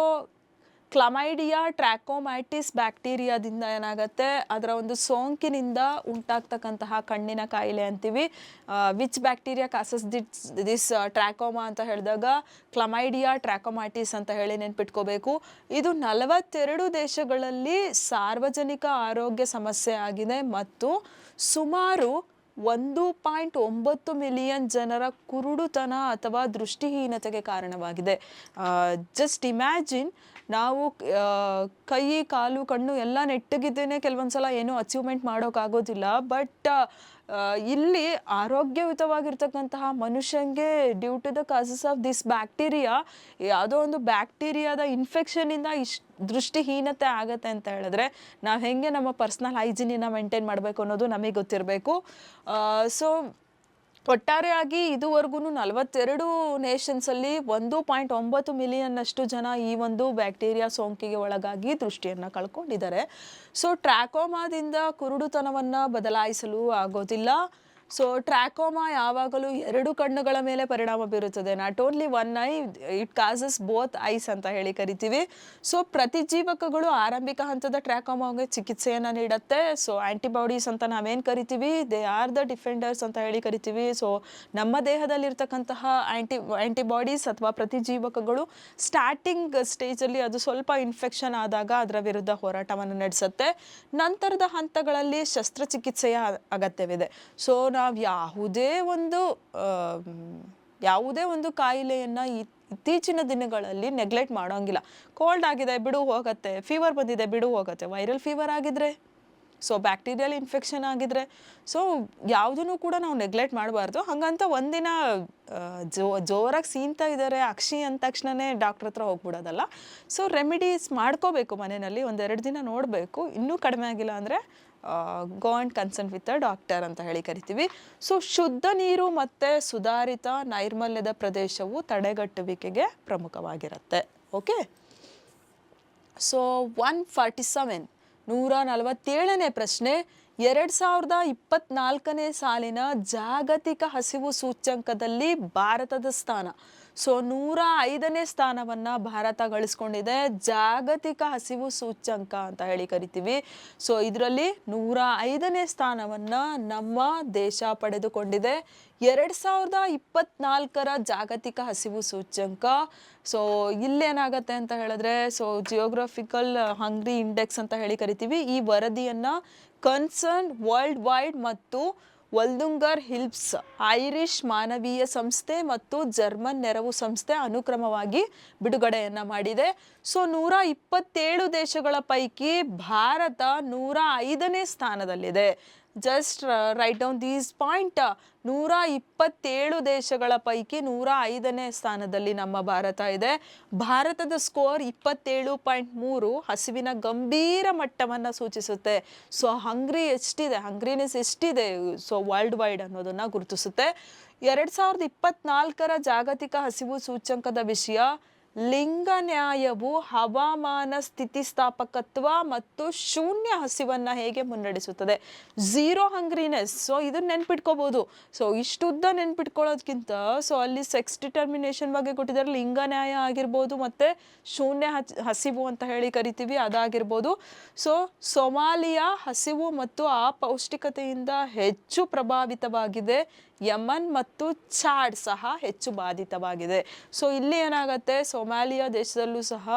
ಕ್ಲಮೈಡಿಯಾ ಟ್ರ್ಯಾಕೋಮ್ಯಾಟಿಸ್ ಬ್ಯಾಕ್ಟೀರಿಯಾದಿಂದ ಏನಾಗುತ್ತೆ, ಅದರ ಒಂದು ಸೋಂಕಿನಿಂದ ಉಂಟಾಗ್ತಕ್ಕಂತಹ ಕಣ್ಣಿನ ಕಾಯಿಲೆ ಅಂತೀವಿ. Which bacteria causes it's this trachoma ಅಂತ ಹೇಳಿದಾಗ ಕ್ಲಮೈಡಿಯಾ ಟ್ರ್ಯಾಕೋಮ್ಯಾಟಿಸ್ ಅಂತ ಹೇಳಿ ನೆನ್ಪಿಟ್ಕೋಬೇಕು. ಇದು ನಲವತ್ತೆರಡು ದೇಶಗಳಲ್ಲಿ ಸಾರ್ವಜನಿಕ ಆರೋಗ್ಯ ಸಮಸ್ಯೆ ಆಗಿದೆ ಮತ್ತು ಸುಮಾರು ಒಂದು ಪಾಯಿಂಟ್ ಒಂಬತ್ತು ಮಿಲಿಯನ್ ಜನರ ಕುರುಡುತನ ಅಥವಾ ದೃಷ್ಟಿಹೀನತೆಗೆ ಕಾರಣವಾಗಿದೆ. ಜಸ್ಟ್ ಇಮ್ಯಾಜಿನ್ ನಾವು ಕೈ, ಕಾಲು, ಕಣ್ಣು ಎಲ್ಲ ನೆಟ್ಟಗಿದ್ದೇನೆ ಕೆಲವೊಂದ್ಸಲ ಏನೂ ಅಚೀವ್ಮೆಂಟ್ ಮಾಡೋಕ್ಕಾಗೋದಿಲ್ಲ. ಬಟ್ ಇಲ್ಲಿ ಆರೋಗ್ಯಯುತವಾಗಿರ್ತಕ್ಕಂತಹ ಮನುಷ್ಯನಿಗೆ due to the causes of this bacteria ಯಾವುದೋ ಒಂದು ಬ್ಯಾಕ್ಟೀರಿಯಾದ ಇನ್ಫೆಕ್ಷನಿಂದ ಇಷ್ಟು ದೃಷ್ಟಿಹೀನತೆ ಆಗುತ್ತೆ ಅಂತ ಹೇಳಿದ್ರೆ ನಾವು ಹೆಂಗೆ ನಮ್ಮ ಪರ್ಸ್ನಲ್ ಹೈಜಿನಿನ ಮೇಂಟೈನ್ ಮಾಡಬೇಕು ಅನ್ನೋದು ನಮಗೆ ಗೊತ್ತಿರಬೇಕು. ಸೊ ಒಟ್ಟಾರೆಯಾಗಿ ಇದುವರೆಗೂ ನಲವತ್ತೆರಡು ನೇಷನ್ಸಲ್ಲಿ ಒಂದು ಪಾಯಿಂಟ್ ಒಂಬತ್ತು ಮಿಲಿಯನ್ನಷ್ಟು ಜನ ಈ ಒಂದು ಬ್ಯಾಕ್ಟೀರಿಯಾ ಸೋಂಕಿಗೆ ಒಳಗಾಗಿ ದೃಷ್ಟಿಯನ್ನು ಕಳ್ಕೊಂಡಿದ್ದಾರೆ. ಸೊ ಟ್ರ್ಯಾಕೋಮಾದಿಂದ ಕುರುಡುತನವನ್ನು ಬದಲಾಯಿಸಲು ಆಗೋದಿಲ್ಲ. ಸೊ ಟ್ರ್ಯಾಕೋಮಾ ಯಾವಾಗಲೂ ಎರಡು ಕಣ್ಣುಗಳ ಮೇಲೆ ಪರಿಣಾಮ ಬೀರುತ್ತದೆ. Not only one eye it causes both eyes ಅಂತ ಹೇಳಿ ಕರಿತೀವಿ. ಸೊ ಪ್ರತಿಜೀವಕಗಳು ಆರಂಭಿಕ ಹಂತದ ಟ್ರ್ಯಾಕೋಮಾಗೆ ಚಿಕಿತ್ಸೆಯನ್ನು ನೀಡುತ್ತೆ. ಸೊ ಆ್ಯಂಟಿಬಾಡೀಸ್ ಅಂತ ನಾವೇನು ಕರಿತೀವಿ? ದೇ ಆರ್ ದ ಡಿಫೆಂಡರ್ಸ್ ಅಂತ ಹೇಳಿ ಕರಿತೀವಿ. ಸೊ ನಮ್ಮ ದೇಹದಲ್ಲಿರ್ತಕ್ಕಂತಹ ಆ್ಯಂಟಿ ಆ್ಯಂಟಿಬಾಡೀಸ್ ಅಥವಾ ಪ್ರತಿಜೀವಕಗಳು ಸ್ಟಾರ್ಟಿಂಗ್ ಸ್ಟೇಜಲ್ಲಿ ಅದು ಸ್ವಲ್ಪ ಇನ್ಫೆಕ್ಷನ್ ಆದಾಗ ಅದರ ವಿರುದ್ಧ ಹೋರಾಟವನ್ನು ನಡೆಸುತ್ತೆ. ನಂತರದ ಹಂತಗಳಲ್ಲಿ ಶಸ್ತ್ರಚಿಕಿತ್ಸೆಯ ಅಗತ್ಯವಿದೆ. ಸೊ ನಾವು ಯಾವುದೇ ಒಂದು ಯಾವುದೇ ಒಂದು ಕಾಯಿಲೆಯನ್ನು ಇತ್ತೀಚಿನ ದಿನಗಳಲ್ಲಿ ನೆಗ್ಲೆಕ್ಟ್ ಮಾಡೋಂಗಿಲ್ಲ. ಕೋಲ್ಡ್ ಆಗಿದೆ, ಬಿಡು ಹೋಗುತ್ತೆ. ಫೀವರ್ ಬಂದಿದೆ, ಬಿಡು ಹೋಗುತ್ತೆ. ವೈರಲ್ ಫೀವರ್ ಆಗಿದ್ರೆ ಸೊ ಬ್ಯಾಕ್ಟೀರಿಯಲ್ ಇನ್ಫೆಕ್ಷನ್ ಆಗಿದ್ರೆ ಸೊ ಯಾವುದನ್ನು ಕೂಡ ನಾವು ನೆಗ್ಲೆಕ್ಟ್ ಮಾಡಬಾರ್ದು. ಹಾಗಂತ ಒಂದಿನ ಜೋ, ಜೋರಾಗಿ ಸೀನ್ತಾ ಇದ್ದಾರೆ ಅಕ್ಷಿ ಅಂದ ತಕ್ಷಣನೇ ಡಾಕ್ಟ್ರ್ ಹತ್ರ ಹೋಗ್ಬಿಡೋದಲ್ಲ. ಸೊ ರೆಮಿಡೀಸ್ ಮಾಡ್ಕೋಬೇಕು ಮನೆಯಲ್ಲಿ, ಒಂದೆರಡು ದಿನ ನೋಡಬೇಕು. ಇನ್ನೂ ಕಡಿಮೆ ಆಗಿಲ್ಲ ಅಂದರೆ go and consult with a doctor ಅಂತ ಹೇಳಿ ಕರಿತೀವಿ. ಸೊ ಶುದ್ಧ ನೀರು ಮತ್ತು ಸುಧಾರಿತ ನೈರ್ಮಲ್ಯದ ಪ್ರದೇಶವು ತಡೆಗಟ್ಟುವಿಕೆಗೆ ಪ್ರಮುಖವಾಗಿರುತ್ತೆ. Okay so one forty seven ನೂರ ನಲವತ್ತೇಳನೇ ಪ್ರಶ್ನೆ. ಎರಡು ಸಾವಿರದ ಇಪ್ಪತ್ನಾಲ್ಕನೇ ಸಾಲಿನ ಜಾಗತಿಕ ಹಸಿವು ಸೂಚ್ಯಂಕದಲ್ಲಿ ಭಾರತದ ಸ್ಥಾನ. ಸೊ ನೂರ ಐದನೇ ಸ್ಥಾನವನ್ನು ಭಾರತ ಗಳಿಸ್ಕೊಂಡಿದೆ. ಜಾಗತಿಕ ಹಸಿವು ಸೂಚ್ಯಂಕ ಅಂತ ಹೇಳಿ ಕರಿತೀವಿ. ಸೊ ಇದರಲ್ಲಿ ನೂರ ಐದನೇ ಸ್ಥಾನವನ್ನು ನಮ್ಮ ದೇಶ ಪಡೆದುಕೊಂಡಿದೆ. ಎರಡು ಸಾವಿರದ ಇಪ್ಪತ್ನಾಲ್ಕರ ಜಾಗತಿಕ ಹಸಿವು ಸೂಚ್ಯಂಕ. ಸೊ ಇಲ್ಲೇನಾಗತ್ತೆ ಅಂತ ಹೇಳಿದ್ರೆ, ಸೊ ಜಿಯೋಗ್ರಫಿಕಲ್ ಹಂಗ್ರಿ ಇಂಡೆಕ್ಸ್ ಅಂತ ಹೇಳಿ ಕರಿತೀವಿ. ಈ ವರದಿಯನ್ನು ಕನ್ಸರ್ನ್ ವರ್ಲ್ಡ್ ವೈಡ್ ಮತ್ತು ವಲ್ದುಂಗರ್ ಹಿಲ್ಪ್ಸ್ ಐರಿಷ್ ಮಾನವೀಯ ಸಂಸ್ಥೆ ಮತ್ತು ಜರ್ಮನ್ ನೆರವು ಸಂಸ್ಥೆ ಅನುಕ್ರಮವಾಗಿ ಬಿಡುಗಡೆಯನ್ನು ಮಾಡಿದೆ. ಸೊ, ನೂರ ಇಪ್ಪತ್ತೇಳು ದೇಶಗಳ ಪೈಕಿ ಭಾರತ ನೂರ ಐದನೇ ಸ್ಥಾನದಲ್ಲಿದೆ. Just write down these point ನೂರ ಇಪ್ಪತ್ತೇಳು ದೇಶಗಳ ಪೈಕಿ ನೂರ ಐದನೇ ಸ್ಥಾನದಲ್ಲಿ ನಮ್ಮ ಭಾರತ ಇದೆ. ಭಾರತದ ಸ್ಕೋರ್ ಇಪ್ಪತ್ತೇಳು ಪಾಯಿಂಟ್ ಮೂರು, ಹಸಿವಿನ ಗಂಭೀರ ಮಟ್ಟವನ್ನು ಸೂಚಿಸುತ್ತೆ. ಸೊ ಹಂಗ್ರಿ ಎಷ್ಟಿದೆ? ಹಂಗ್ರಿನೆಸ್ ಎಷ್ಟಿದೆ? ಸೊ ವರ್ಲ್ಡ್ ವೈಡ್ ಅನ್ನೋದನ್ನು ಗುರುತಿಸುತ್ತೆ. ಎರಡು ಸಾವಿರದ ಇಪ್ಪತ್ನಾಲ್ಕರ ಜಾಗತಿಕ ಹಸಿವು ಸೂಚ್ಯಂಕದ ವಿಷಯ ಲಿಂಗ ನ್ಯಾಯವು ಹವಾಮಾನ ಸ್ಥಿತಿಸ್ಥಾಪಕತ್ವ ಮತ್ತು ಶೂನ್ಯ ಹಸಿವನ್ನು ಹೇಗೆ ಮುನ್ನಡೆಸುತ್ತದೆ? ಝೀರೋ ಹಂಗ್ರಿನೆಸ್ ಸೊ ಇದನ್ನ ನೆನ್ಪಿಟ್ಕೋಬಹುದು ಸೊ ಇಷ್ಟುದ್ದ ನೆನ್ಪಿಟ್ಕೊಳ್ಳೋದ್ಕಿಂತ ಸೊ ಅಲ್ಲಿ ಸೆಕ್ಸ್ ಡಿಟರ್ಮಿನೇಷನ್ ಬಗ್ಗೆ ಕೊಟ್ಟಿದ್ದಾರೆ. ಲಿಂಗ ನ್ಯಾಯ ಆಗಿರ್ಬೋದು ಮತ್ತು ಶೂನ್ಯ ಹಸಿವು ಅಂತ ಹೇಳಿ ಕರಿತೀವಿ, ಅದಾಗಿರ್ಬೋದು. ಸೊ ಸೊಮಾಲಿಯಾ ಹಸಿವು ಮತ್ತು ಅಪೌಷ್ಟಿಕತೆಯಿಂದ ಹೆಚ್ಚು ಪ್ರಭಾವಿತವಾಗಿದೆ ಯಮನ್ ಮತ್ತು ಚಾಡ್ ಸಹ ಹೆಚ್ಚು ಬಾಧಿತವಾಗಿದೆ. ಸೊ ಇಲ್ಲಿ ಏನಾಗುತ್ತೆ? ಸೊಮಾಲಿಯಾ ದೇಶದಲ್ಲೂ ಸಹ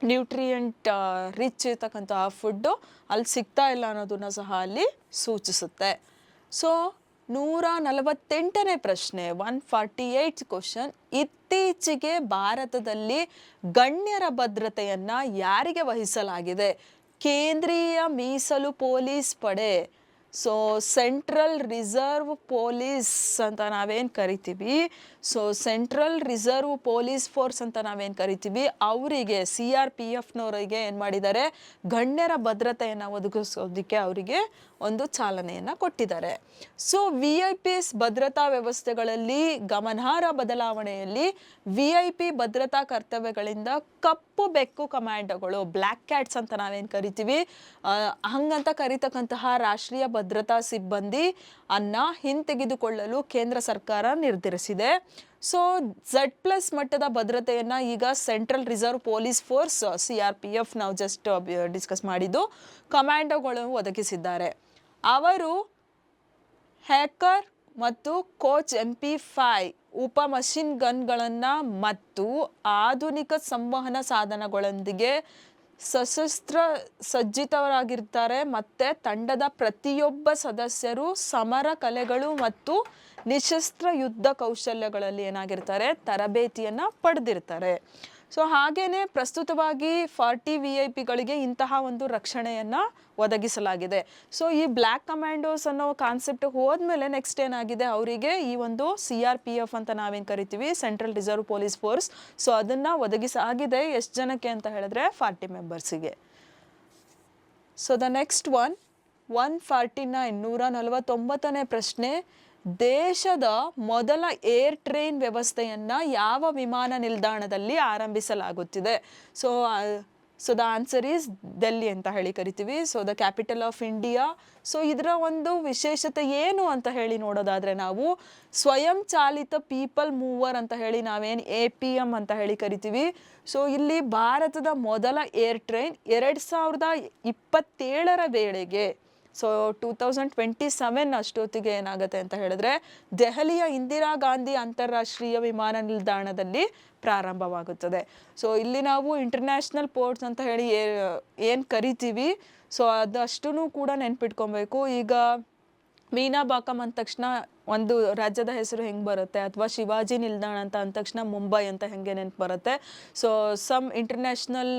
ನ್ಯೂಟ್ರಿಯೆಂಟ್ ರಿಚ್ ಇರ್ತಕ್ಕಂತಹ ಫುಡ್ಡು ಅಲ್ಲಿ ಸಿಗ್ತಾ ಇಲ್ಲ ಅನ್ನೋದನ್ನ ಸಹ ಅಲ್ಲಿ ಸೂಚಿಸುತ್ತೆ. ಸೊ ನೂರ ನಲವತ್ತೆಂಟನೇ ಪ್ರಶ್ನೆ ಒನ್ ಫಾರ್ಟಿ ಏಯ್ಟ್ ಕ್ವಶನ್ ಇತ್ತೀಚೆಗೆ ಭಾರತದಲ್ಲಿ ಗಣ್ಯರ ಭದ್ರತೆಯನ್ನು ಯಾರಿಗೆ ವಹಿಸಲಾಗಿದೆ? ಕೇಂದ್ರೀಯ ಮೀಸಲು ಪೊಲೀಸ್ ಪಡೆ ಸೊ ಸೆಂಟ್ರಲ್ ರಿಸರ್ವ್ ಪೊಲೀಸ್ ಅಂತ ನಾವೇನು ಕರಿತೀವಿ? So central reserve police force ಅಂತ ನಾವೇನು ಕರಿತೀವಿ? ಅವರಿಗೆ ಸಿ ಆರ್ ಪಿ ಎಫ್ನವರಿಗೆ ಏನು ಮಾಡಿದ್ದಾರೆ? ಗಣ್ಯರ ಭದ್ರತೆಯನ್ನು ಒದಗಿಸೋದಕ್ಕೆ ಅವರಿಗೆ ಒಂದು ಚಾಲನೆಯನ್ನು ಕೊಟ್ಟಿದ್ದಾರೆ. So V I P S ಭದ್ರತಾ ವ್ಯವಸ್ಥೆಗಳಲ್ಲಿ ಗಮನಾರ್ಹ ಬದಲಾವಣೆಯಲ್ಲಿ ವಿ ಐ ಪಿ ಭದ್ರತಾ ಕರ್ತವ್ಯಗಳಿಂದ ಕಪ್ಪು ಬೆಕ್ಕು ಕಮಾಂಡೋಗಳು ಬ್ಲ್ಯಾಕ್ ಕ್ಯಾಟ್ಸ್ ಅಂತ ನಾವೇನು ಕರಿತೀವಿ? ಹಂಗಂತ ಕರಿತಕ್ಕಂತಹ ರಾಷ್ಟ್ರೀಯ ಭದ್ರತಾ ಸಿಬ್ಬಂದಿ ಅನ್ನ ಹಿಂತೆಗೆದುಕೊಳ್ಳಲು ಕೇಂದ್ರ ಸರ್ಕಾರ ನಿರ್ಧರಿಸಿದೆ. ಸೊ ಝಡ್ ಪ್ಲಸ್ ಮಟ್ಟದ ಭದ್ರತೆಯನ್ನು ಈಗ central reserve police force C R P F ನಾವು ಜಸ್ಟ್ ಡಿಸ್ಕಸ್ ಮಾಡಿದ್ದು ಕಮಾಂಡೋಗಳು ಒದಗಿಸಿದ್ದಾರೆ. ಅವರು ಹ್ಯಾಕರ್ ಮತ್ತು ಕೋಚ್ ಎಂ ಪಿ ಫೈ ಉಪ ಮಷಿನ್ ಗನ್ಗಳನ್ನು ಮತ್ತು ಆಧುನಿಕ ಸಂವಹನ ಸಾಧನಗಳೊಂದಿಗೆ ಸಶಸ್ತ್ರ ಸಜ್ಜಿತರಾಗಿರ್ತಾರೆ ಮತ್ತು ತಂಡದ ಪ್ರತಿಯೊಬ್ಬ ಸದಸ್ಯರು ಸಮರ ಕಲೆಗಳು ಮತ್ತು ನಿಶಸ್ತ್ರ ಯುದ್ಧ ಕೌಶಲ್ಯಗಳಲ್ಲಿ ಏನಾಗಿರ್ತಾರೆ, ತರಬೇತಿಯನ್ನು ಪಡೆದಿರ್ತಾರೆ. ಸೊ ಹಾಗೇನೆ ಪ್ರಸ್ತುತವಾಗಿ ಫಾರ್ಟಿ ವಿ ಐ ಪಿಗಳಿಗೆ ಇಂತಹ ಒಂದು ರಕ್ಷಣೆಯನ್ನು ಒದಗಿಸಲಾಗಿದೆ. ಸೊ ಈ ಬ್ಲ್ಯಾಕ್ ಕಮ್ಯಾಂಡೋಸ್ ಅನ್ನೋ ಕಾನ್ಸೆಪ್ಟ್ ಹೋದ್ಮೇಲೆ ನೆಕ್ಸ್ಟ್ ಏನಾಗಿದೆ? ಅವರಿಗೆ ಈ ಒಂದು ಸಿ ಆರ್ ಪಿ ಎಫ್ ಅಂತ ನಾವೇನು ಕರಿತೀವಿ? Central reserve police force so ಅದನ್ನು ಒದಗಿಸಾಗಿದೆ ಎಷ್ಟು ಜನಕ್ಕೆ ಅಂತ ಹೇಳಿದ್ರೆ forty ಮೆಂಬರ್ಸಿಗೆ so the next one one forty nine ನೂರ ನಲವತ್ತೊಂಬತ್ತನೇ ಪ್ರಶ್ನೆ. ದೇಶದ ಮೊದಲ ಏರ್ ಟ್ರೈನ್ ವ್ಯವಸ್ಥೆಯನ್ನು ಯಾವ ವಿಮಾನ ನಿಲ್ದಾಣದಲ್ಲಿ ಆರಂಭಿಸಲಾಗುತ್ತಿದೆ? So so the answer is Delhi ಅಂತ ಹೇಳಿ ಕರಿತೀವಿ. So the capital of India so ಇದರ ಒಂದು ವಿಶೇಷತೆ ಏನು ಅಂತ ಹೇಳಿ ನೋಡೋದಾದರೆ ನಾವು ಸ್ವಯಂ ಚಾಲಿತ ಪೀಪಲ್ ಮೂವರ್ ಅಂತ ಹೇಳಿ ನಾವೇನು ಎ ಪಿ ಎಂ ಅಂತ ಹೇಳಿ ಕರಿತೀವಿ. ಸೊ ಇಲ್ಲಿ ಭಾರತದ ಮೊದಲ ಏರ್ ಟ್ರೈನ್ ಎರಡು ಸಾವಿರದ ಇಪ್ಪತ್ತೇಳರ ವೇಳೆಗೆ so two thousand twenty seven ಅಷ್ಟೊತ್ತಿಗೆ ಏನಾಗುತ್ತೆ ಅಂತ ಹೇಳಿದ್ರೆ, ದೆಹಲಿಯ ಇಂದಿರಾ ಗಾಂಧಿ ಅಂತಾರಾಷ್ಟ್ರೀಯ ವಿಮಾನ ನಿಲ್ದಾಣದಲ್ಲಿ ಪ್ರಾರಂಭವಾಗುತ್ತದೆ. ಸೊ ಇಲ್ಲಿ ನಾವು ಇಂಟರ್ನ್ಯಾಷನಲ್ ಪೋರ್ಟ್ಸ್ ಅಂತ ಹೇಳಿ ಏನು ಕರಿತೀವಿ. ಸೊ ಅದಷ್ಟೂ ಕೂಡ ನೆನ್ಪಿಟ್ಕೊಬೇಕು. ಈಗ ಮೀನಾ ಬಾಕಮ್ ಅಂದ ತಕ್ಷಣ ಒಂದು ರಾಜ್ಯದ ಹೆಸರು ಹೆಂಗೆ ಬರುತ್ತೆ? ಅಥವಾ ಶಿವಾಜಿ ನಿಲ್ದಾಣ ಅಂತ ಅಂದ ತಕ್ಷಣ ಮುಂಬೈ ಅಂತ ಹೆಂಗೆ ನೆನಪು ಬರುತ್ತೆ? ಸೊ ಸಮ್ ಇಂಟರ್ನ್ಯಾಷನಲ್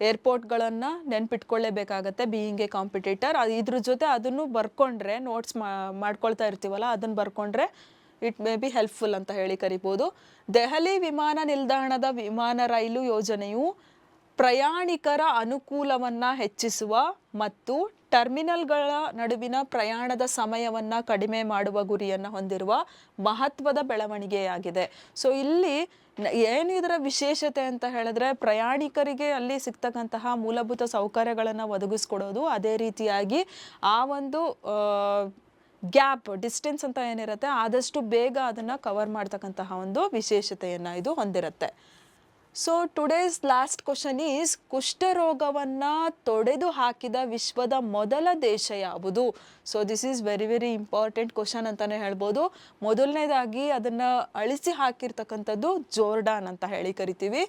ಏರ್ಪೋರ್ಟ್ಗಳನ್ನು ನೆನ್ಪಿಟ್ಕೊಳ್ಳೇಬೇಕಾಗತ್ತೆ ಬೀಯಿಂಗ್ ಎ ಕಾಂಪಿಟೇಟರ್ ಅದು ಇದ್ರ ಜೊತೆ ಅದನ್ನು ಬರ್ಕೊಂಡ್ರೆ ನೋಟ್ಸ್ ಮಾಡ್ಕೊಳ್ತಾ ಇರ್ತೀವಲ್ಲ ಅದನ್ನು ಬರ್ಕೊಂಡ್ರೆ ಇಟ್ ಮೇ ಬಿ ಹೆಲ್ಪ್ಫುಲ್ ಅಂತ ಹೇಳಿ ಕರಿಬೋದು. ದೆಹಲಿ ವಿಮಾನ ನಿಲ್ದಾಣದ ವಿಮಾನ ರೈಲು ಯೋಜನೆಯು ಪ್ರಯಾಣಿಕರ ಅನುಕೂಲವನ್ನು ಹೆಚ್ಚಿಸುವ ಮತ್ತು ಟರ್ಮಿನಲ್ಗಳ ನಡುವಿನ ಪ್ರಯಾಣದ ಸಮಯವನ್ನು ಕಡಿಮೆ ಮಾಡುವ ಗುರಿಯನ್ನು ಹೊಂದಿರುವ ಮಹತ್ವದ ಬೆಳವಣಿಗೆಯಾಗಿದೆ. ಸೊ ಇಲ್ಲಿ ಏನು ವಿಶೇಷತೆ ಅಂತ ಹೇಳಿದ್ರೆ ಪ್ರಯಾಣಿಕರಿಗೆ ಅಲ್ಲಿ ಸಿಗ್ತಕ್ಕಂತಹ ಮೂಲಭೂತ ಸೌಕರ್ಯಗಳನ್ನು ಒದಗಿಸ್ಕೊಡೋದು ಅದೇ ರೀತಿಯಾಗಿ ಆ ಒಂದು ಗ್ಯಾಪ್, ಡಿಸ್ಟೆನ್ಸ್ ಅಂತ ಏನಿರುತ್ತೆ ಆದಷ್ಟು ಬೇಗ ಅದನ್ನು ಕವರ್ ಮಾಡ್ತಕ್ಕಂತಹ ಒಂದು ವಿಶೇಷತೆಯನ್ನು ಇದು ಹೊಂದಿರುತ್ತೆ. So today's last question is ಕುಷ್ಠರೋಗವನ್ನು ತೊಡೆದು ಹಾಕಿದ ವಿಶ್ವದ ಮೊದಲ ದೇಶ ಯಾವುದು? So this is very very important question ಅಂತಲೇ ಹೇಳ್ಬೋದು. ಮೊದಲನೇದಾಗಿ ಅದನ್ನು ಅಳಿಸಿ ಹಾಕಿರ್ತಕ್ಕಂಥದ್ದು ಜೋರ್ಡಾನ್ ಅಂತ ಹೇಳಿ ಕರಿತೀವಿ.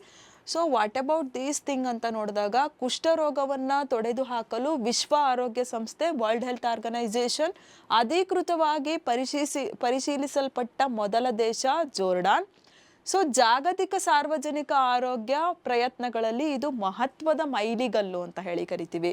So what about these thing ಅಂತ ನೋಡಿದಾಗ, ಕುಷ್ಠರೋಗವನ್ನು ತೊಡೆದು ಹಾಕಲು ವಿಶ್ವ ಆರೋಗ್ಯ ಸಂಸ್ಥೆ ವರ್ಲ್ಡ್ ಹೆಲ್ತ್ ಆರ್ಗನೈಸೇಷನ್ ಅಧಿಕೃತವಾಗಿ ಪರಿಶೀಲಿಸಿ ಪರಿಶೀಲಿಸಲ್ಪಟ್ಟ ಮೊದಲ ದೇಶ ಜೋರ್ಡಾನ್. ಸೊ ಜಾಗತಿಕ ಸಾರ್ವಜನಿಕ ಆರೋಗ್ಯ ಪ್ರಯತ್ನಗಳಲ್ಲಿ ಇದು ಮಹತ್ವದ ಮೈಲಿಗಲ್ಲು ಅಂತ ಹೇಳಿ ಕರಿತೀವಿ.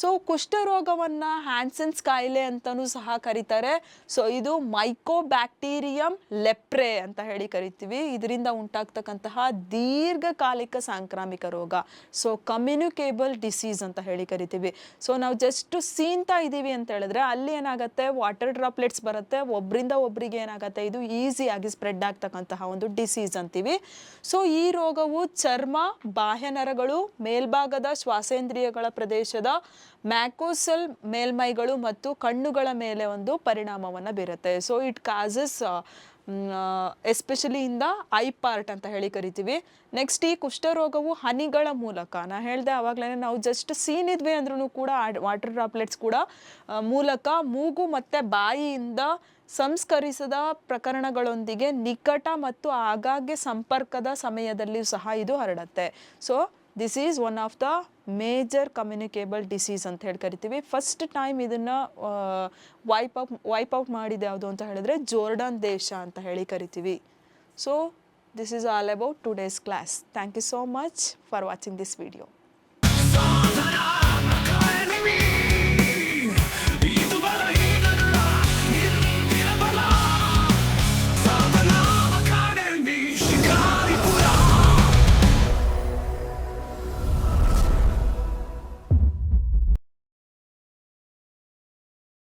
ಸೊ ಕುಷ್ಠರೋಗವನ್ನು ಹ್ಯಾನ್ಸನ್ಸ್ ಕಾಯಿಲೆ ಅಂತಲೂ ಸಹ ಕರೀತಾರೆ. ಸೊ ಇದು ಮೈಕೋಬ್ಯಾಕ್ಟೀರಿಯಂ ಲೆಪ್ರೆ ಅಂತ ಹೇಳಿ ಕರಿತೀವಿ. ಇದರಿಂದ ಉಂಟಾಗ್ತಕ್ಕಂತಹ ದೀರ್ಘಕಾಲಿಕ ಸಾಂಕ್ರಾಮಿಕ ರೋಗ. ಸೊ ಕಮ್ಯುನಿಕೇಬಲ್ ಡಿಸೀಸ್ ಅಂತ ಹೇಳಿ ಕರಿತೀವಿ. ಸೊ ನಾವು ಜಸ್ಟ್ ಸೀನ್ತಾ ಇದ್ದೀವಿ ಅಂತ ಹೇಳಿದ್ರೆ ಅಲ್ಲಿ ಏನಾಗುತ್ತೆ? ವಾಟರ್ ಡ್ರಾಪ್ಲೆಟ್ಸ್ ಬರುತ್ತೆ. ಒಬ್ಬರಿಂದ ಒಬ್ಬರಿಗೆ ಏನಾಗುತ್ತೆ? ಇದು ಈಸಿಯಾಗಿ ಸ್ಪ್ರೆಡ್ ಆಗ್ತಕ್ಕಂತಹ ಒಂದು ಡಿಸೀಸ್ ಅಂತೀವಿ. ಸೊ ಈ ರೋಗವು ಚರ್ಮ ಬಾಹ್ಯನರಗಳು ಮೇಲ್ಭಾಗದ ಶ್ವಾಸೇಂದ್ರಿಯಗಳ ಪ್ರದೇಶದ ಮ್ಯಾಕೋಸೆಲ್ ಮೇಲ್ಮೈಗಳು ಮತ್ತು ಕಣ್ಣುಗಳ ಮೇಲೆ ಒಂದು ಪರಿಣಾಮವನ್ನು ಬೀರುತ್ತೆ. ಸೊ ಇಟ್ ಕಾಸಸ್ ಎಸ್ಪೆಷಲಿ ಇಂದ ಐ ಪಾರ್ಟ್ ಅಂತ ಹೇಳಿ ಕರಿತೀವಿ. ನೆಕ್ಸ್ಟ್ ಈ ಕುಷ್ಠರೋಗವು ಹನಿಗಳ ಮೂಲಕ ನಾನು ಹೇಳಿದೆ ಆವಾಗಲೇ ನಾವು ಜಸ್ಟ್ ಸೀನಿದ್ವಿ ಅಂದ್ರೂ ಕೂಡ ವಾಟರ್ ಡ್ರಾಪ್ಲೆಟ್ಸ್ ಕೂಡ ಮೂಲಕ ಮೂಗು ಮತ್ತು ಬಾಯಿಯಿಂದ ಸಂಸ್ಕರಿಸದ ಪ್ರಕರಣಗಳೊಂದಿಗೆ ನಿಕಟ ಮತ್ತು ಆಗಾಗ್ಗೆ ಸಂಪರ್ಕದ ಸಮಯದಲ್ಲಿಯೂ ಸಹ ಇದು ಹರಡುತ್ತೆ. So this is one of the major communicable disease ಅಂತ ಹೇಳಿ ಕರಿತೀವಿ. ಫಸ್ಟ್ ಟೈಮ್ ಇದನ್ನು ವೈಪ್ ಔಟ್ ವೈಪ್ ಔಟ್ ಮಾಡಿದ ಯಾವುದು ಅಂತ ಹೇಳಿದ್ರೆ ಜೋರ್ಡನ್ ದೇಶ ಅಂತ ಹೇಳಿ ಕರಿತೀವಿ. So this is all about today's class thank you so much for watching this video